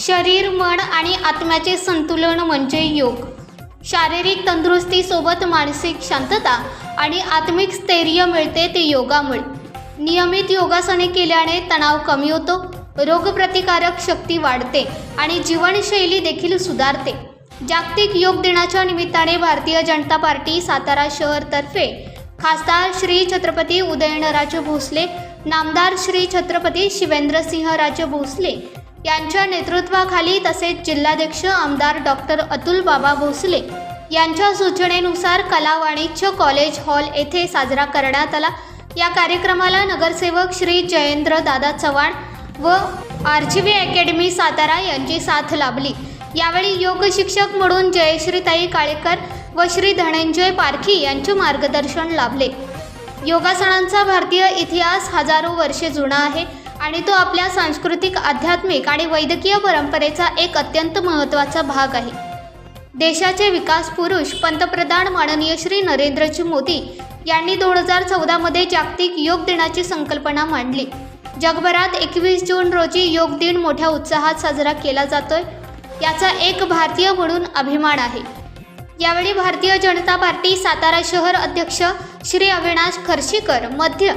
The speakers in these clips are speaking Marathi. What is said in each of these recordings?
शरीर मन आणि आत्म्याचे संतुलन म्हणजे योग. शारीरिक तंदुरुस्तीसोबत मानसिक शांतता आणि आत्मिक स्थैर्य मिळते ते योगामुळे. नियमित योगासने केल्याने तणाव कमी होतो रोगप्रतिकारक शक्ती वाढते आणि जीवनशैली देखील सुधारते. जागतिक योग दिनाच्या निमित्ताने भारतीय जनता पार्टी सातारा शहरतर्फे खासदार श्री छत्रपती उदयनराजे भोसले नामदार श्री छत्रपती शिवेंद्रसिंहराजे भोसले यांच्या नेतृत्वाखाली तसेच जिल्हाध्यक्ष आमदार डॉक्टर अतुल बाबा भोसले यांच्या सूचनेनुसार कला वाणिज्य कॉलेज हॉल येथे साजरा करण्यात आला. या कार्यक्रमाला नगरसेवक श्री जयेंद्र दादा चव्हाण व R G V academy Satara यांची साथ लाभली. यावेळी योग शिक्षक म्हणून जयश्रीताई काळेकर व श्री धनंजय पारखी यांचे मार्गदर्शन लाभले. योगासनांचा भारतीय इतिहास हजारो वर्षे जुना आहे. आणि तो आपल्या सांस्कृतिक आध्यात्मिक आणि वैद्यकीय परंपरेचा एक अत्यंत महत्त्वाचा भाग आहे. देशाचे विकास पुरुष पंतप्रधान माननीय श्री नरेंद्रजी मोदी यांनी दोन हजार चौदामध्ये जागतिक योग दिनाची संकल्पना मांडली. जगभरात एकवीस जून रोजी योग दिन मोठ्या उत्साहात साजरा केला जातोय. याचा एक भारतीय म्हणून अभिमान आहे. यावेळी भारतीय जनता पार्टी सातारा शहर अध्यक्ष श्री अविनाश खर्शीकर मध्य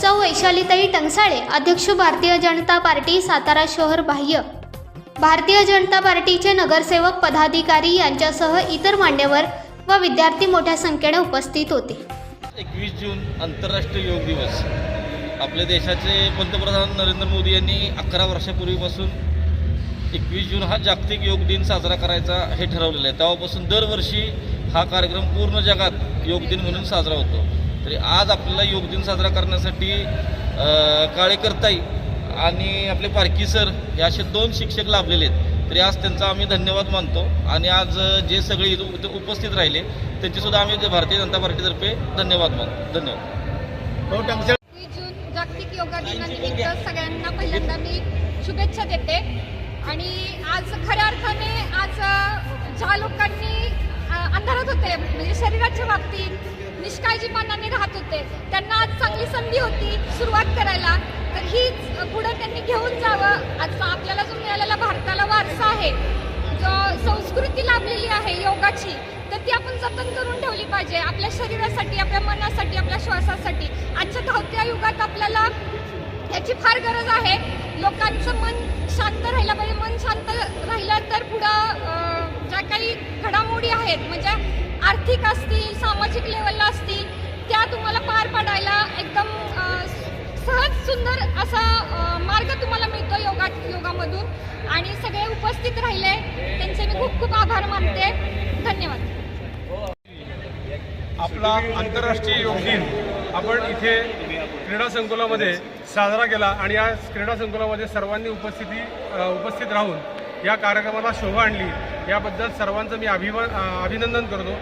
सौ वैशालीताई टंगसाळे अध्यक्ष भारतीय जनता पार्टी सातारा शहर बाह्य. भारतीय जनता पार्टीचे नगरसेवक पदाधिकारी यांच्यासह इतर मान्यवर व विद्यार्थी मोठ्या संख्येने उपस्थित होते. एकवीस जून आंतरराष्ट्रीय योग दिवस. आपल्या देशाचे पंतप्रधान नरेंद्र मोदी यांनी अकरा वर्षापूर्वीपासून एकवीस जून हा जागतिक योग दिन साजरा करायचा हे ठरवलेलं आहे. तेव्हापासून दरवर्षी हा कार्यक्रम पूर्ण जगात योग दिन म्हणून साजरा होतो. तरी आज आपल्याला योग दिन साजरा करण्यासाठी काळेकरताई आणि आपले पारखी सर हे असे दोन शिक्षक लाभलेले आहेत. तरी आज त्यांचा आम्ही धन्यवाद मानतो. आणि आज जे सगळे इथं इथं उपस्थित राहिले त्यांचेसुद्धा आम्ही भारतीय जनता पार्टीतर्फे धन्यवाद मानतो. धन्यवाद. जून जागतिक योगा दिनानिमित्त सगळ्यांना पहिल्यांदा मी शुभेच्छा देते. आणि आज खऱ्या अर्थाने आज ज्या लोकांनी अंधारात होते म्हणजे शरीराच्या बाबतीत निष्काळजीपणाने राहत होते. त्यांना आज चांगली संधी होती सुरुवात करायला. तर हीच पुढं त्यांनी घेऊन जावं. आज आपल्याला जो मिळालेला भारताला वारसा आहे जो संस्कृती लाभलेली आहे योगाची तर ती आपण जतन करून ठेवली पाहिजे. आपल्या शरीरासाठी आपल्या मनासाठी आपल्या श्वासासाठी. आजच्या धावत्या युगात आपल्याला याची फार गरज आहे. लोकांचं मन शांत राहिलं पाहिजे. मन शांत राहिलं तर पुढं ज्या काही घडामोडी आहेत म्हणजे आर्थिक असतील सामाजिक लेवलला असतील त्या तुम्हाला पार पाडायला एकदम सहज सुंदर असा मार्ग तुम्हाला मिळतो योगा योगामधून. आणि सगळे उपस्थित राहिले त्यांचे मी खूप खूप आभार मानते. धन्यवाद. आपला आंतरराष्ट्रीय योग दिन आपण इथे क्रीडा संकुलामध्ये साजरा केला आणि या क्रीडा संकुलामध्ये सर्वांनी उपस्थिती उपस्थित राहून या कार्यक्रमाला शोभा आणली. याबद्दल सर्वांचं मी अभिमान अ, अभिनंदन करतो.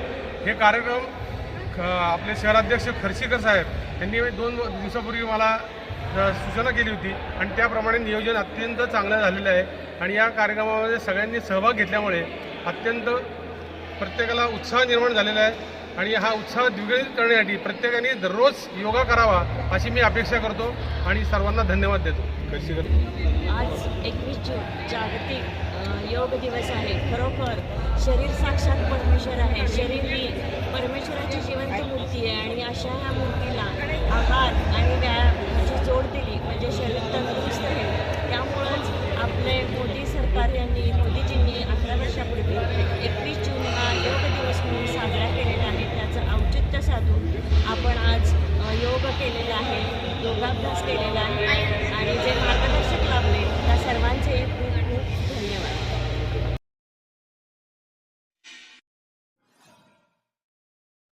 हे कार्यक्रम ख- आपले शहराध्यक्ष खर्शीकर साहेब यांनी दोन दिवसापूर्वी मला सूचना केली होती आणि त्याप्रमाणे नियोजन अत्यंत चांगलं झालेलं आहे. आणि या कार्यक्रमामध्ये सगळ्यांनी सहभाग घेतल्यामुळे अत्यंत प्रत्येकाला उत्साह निर्माण झालेला आहे आणि हा उत्साह द्विगुणित करण्यासाठी प्रत्येकाने दररोज योगा करावा अशी मी अपेक्षा करतो आणि सर्वांना धन्यवाद देतो. कशी आज एकवीस जून जागतिक योग दिवस आहे. खरोखर शरीर साक्षात परमेश्वर आहे. शरीर ही परमेश्वराची जिवंत मूर्ती आहे आणि अशा ह्या मूर्तीला आहार आणि व्यायामाची जोड दिली. म्हणजे शरीर तंदुरुस्त आहे. त्यामुळंच आपले मोदी सरकार यांनी मोदीजींनी अकरा वर्षापूर्वी एकवीस जून हा योग दिवस म्हणून साजरा केलेला आहे. त्याचं औचित्य साधून आपण आज योग केलेला आहे योगाभ्यास केलेला आहे.